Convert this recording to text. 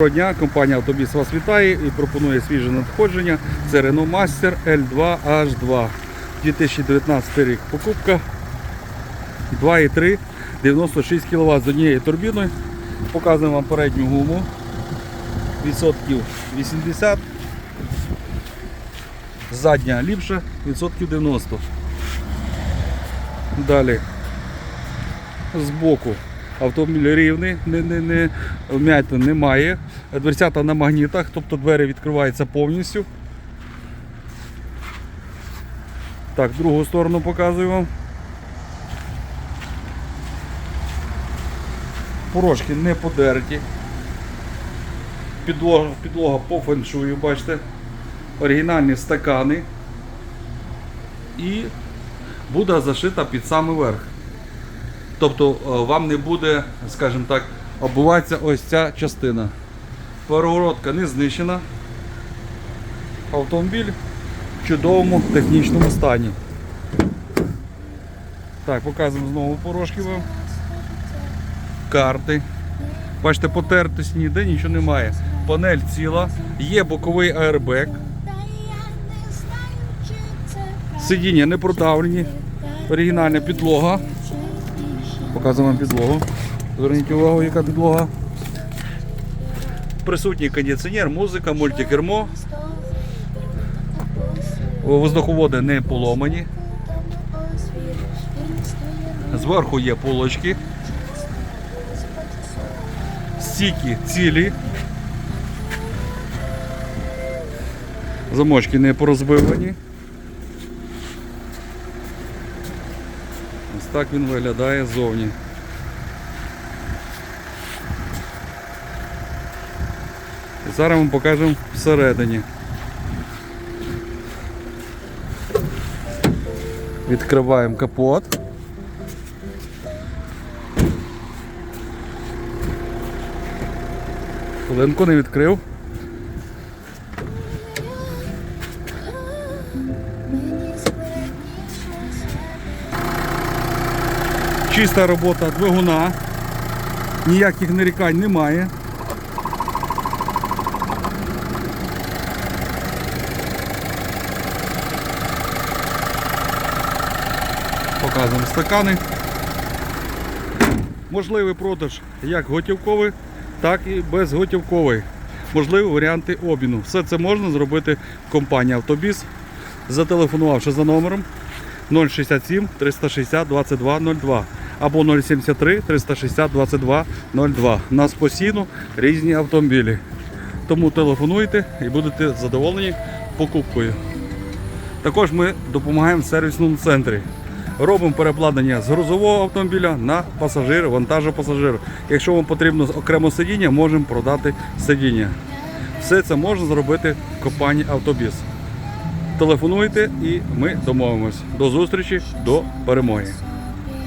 Доброго дня, компанія Автобіс вас вітає і пропонує свіже надходження. Це Renault Master L2 H2. 2019 рік покупка 2,3, 96 кВт з однією турбіною. Показуємо вам передню гуму. Відсотків 80. Задня ліпша, відсотків 90. Далі збоку автомобіль рівний, не, не, не, вмятин немає. Дверцята на магнітах, тобто двері відкриваються повністю. Так, другу сторону показую вам. Порожки не подерті. Підлога, підлога по феншую, бачите. Оригінальні стакани. І буде зашита під самий верх. Тобто е, вам не буде, скажімо так, оббиватися ось ця частина. Перегородка не знищена. Автомобіль в чудовому технічному стані. Так, показуємо знову порожки вам. Карти. Бачите, потертись ніде нічого немає. Панель ціла, є боковий аербек, сидіння не продавлені, оригінальна підлога. Показуємо вам підлогу. Зверніть увагу, яка підлога. Присутній кондиціонер, музика, мультикермо. Воздуховоди не поломані. Зверху є полочки. Стіки цілі. Замочки не порозбивані. Так він виглядає ззовні. І зараз ми покажемо всередині. Відкриваємо капот. Хвилинку не відкрив. Чиста робота двигуна. Ніяких нарікань немає. Показуємо стакани. Можливий продаж як готівковий, так і безготівковий. Можливі варіанти обміну. Все це можна зробити в компанії Автобіс, зателефонувавши за номером 067 360 2202 або 073 360 2202. У нас постійно різні автомобілі. Тому телефонуйте і будете задоволені покупкою. Також ми допомагаємо в сервісному центрі. Робимо перекладення з грузового автомобіля на пасажир, вантажопасажир. Якщо вам потрібно окремо сидіння, можемо продати сидіння. Все це можна зробити в компанії Автобіс. Телефонуйте і ми домовимось. До зустрічі, до перемоги.